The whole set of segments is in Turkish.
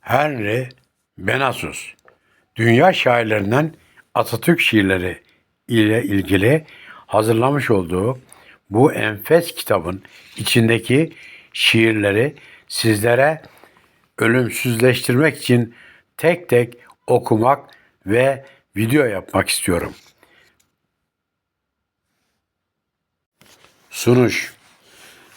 Henry Benasus, dünya şairlerinden Atatürk şiirleri ile ilgili hazırlamış olduğu bu enfes kitabın içindeki şiirleri sizlere ölümsüzleştirmek için tek tek okumak ve video yapmak istiyorum. Sunuş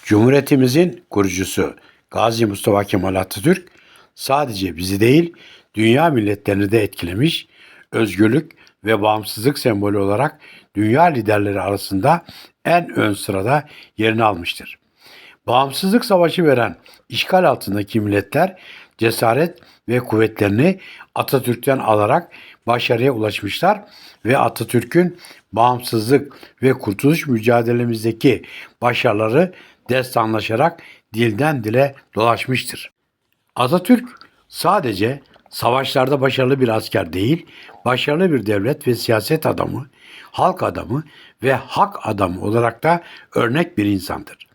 Cumhuriyetimizin kurucusu Gazi Mustafa Kemal Atatürk sadece bizi değil dünya milletlerini de etkilemiş, özgürlük ve bağımsızlık sembolü olarak dünya liderleri arasında en ön sırada yerini almıştır. Bağımsızlık savaşı veren işgal altındaki milletler cesaret ve kuvvetlerini Atatürk'ten alarak başarıya ulaşmışlar ve Atatürk'ün bağımsızlık ve kurtuluş mücadelemizdeki başarıları destanlaşarak dilden dile dolaşmıştır. Atatürk sadece savaşlarda başarılı bir asker değil, başarılı bir devlet ve siyaset adamı, halk adamı ve hak adamı olarak da örnek bir insandır.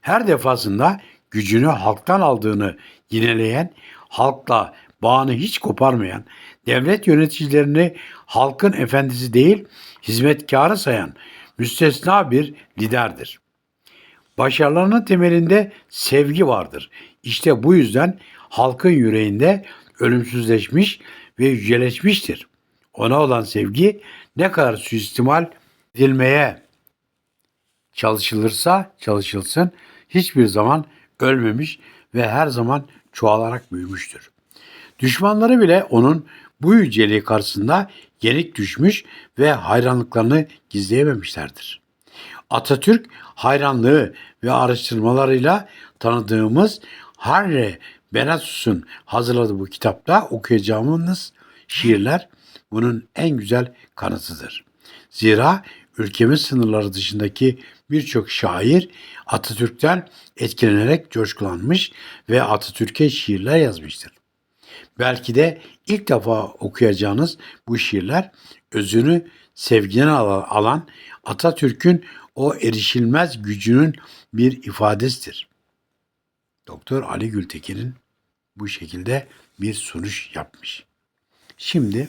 Her defasında gücünü halktan aldığını yineleyen, halkla bağını hiç koparmayan, devlet yöneticilerini halkın efendisi değil, hizmetkarı sayan müstesna bir liderdir. Başarılarının temelinde sevgi vardır. İşte bu yüzden halkın yüreğinde ölümsüzleşmiş ve yüceleşmiştir. Ona olan sevgi ne kadar suistimal edilmeye çalışılırsa çalışılsın hiçbir zaman ölmemiş ve her zaman çoğalarak büyümüştür. Düşmanları bile onun bu yüceliği karşısında yenik düşmüş ve hayranlıklarını gizleyememişlerdir. Atatürk hayranlığı ve araştırmalarıyla tanıdığımız Henry Benasus'un hazırladığı bu kitapta okuyacağımız şiirler bunun en güzel kanıtıdır. Zira ülkemiz sınırları dışındaki birçok şair Atatürk'ten etkilenerek coşkulanmış ve Atatürk'e şiirler yazmıştır. Belki de ilk defa okuyacağınız bu şiirler özünü sevgiden al- alan Atatürk'ün o erişilmez gücünün bir ifadesidir. Doktor Ali Gültekin'in bu şekilde bir sunuş yapmış. Şimdi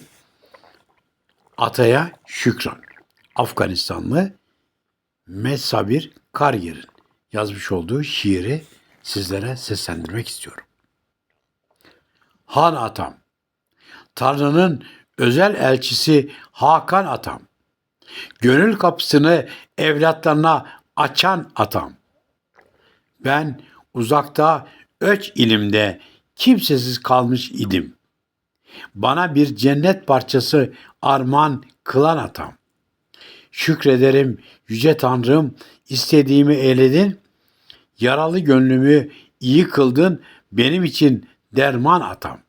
Ataya Şükran, Afganistanlı Mesabir Kargir'in yazmış olduğu şiiri sizlere seslendirmek istiyorum. Han Atam, Tanrı'nın özel elçisi Hakan Atam, gönül kapısını evlatlarına açan Atam. Ben uzakta öç ilimde kimsesiz kalmış idim. Bana bir cennet parçası armağan kılan atam. Şükrederim yüce Tanrım istediğimi eyledin. Yaralı gönlümü iyi kıldın benim için derman atam.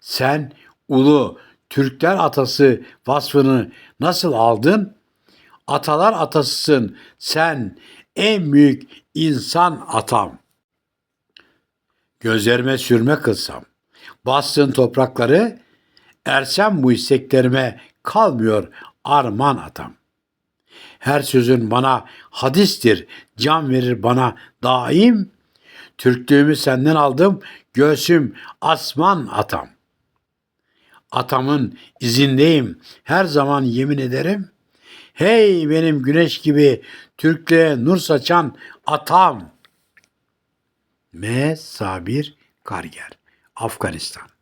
Sen ulu Türkler atası vasfını nasıl aldın? Atalar atasısın sen en büyük insan atam. Gözlerime sürme kılsam, bastığın toprakları, ersem bu isteklerime kalmıyor arman atam. Her sözün bana hadistir, can verir bana daim. Türklüğümü senden aldım, göğsüm asman atam. Atamın izindeyim, her zaman yemin ederim. Hey benim güneş gibi Türklüğe nur saçan atam. M. Sabir Karger, Afganistan.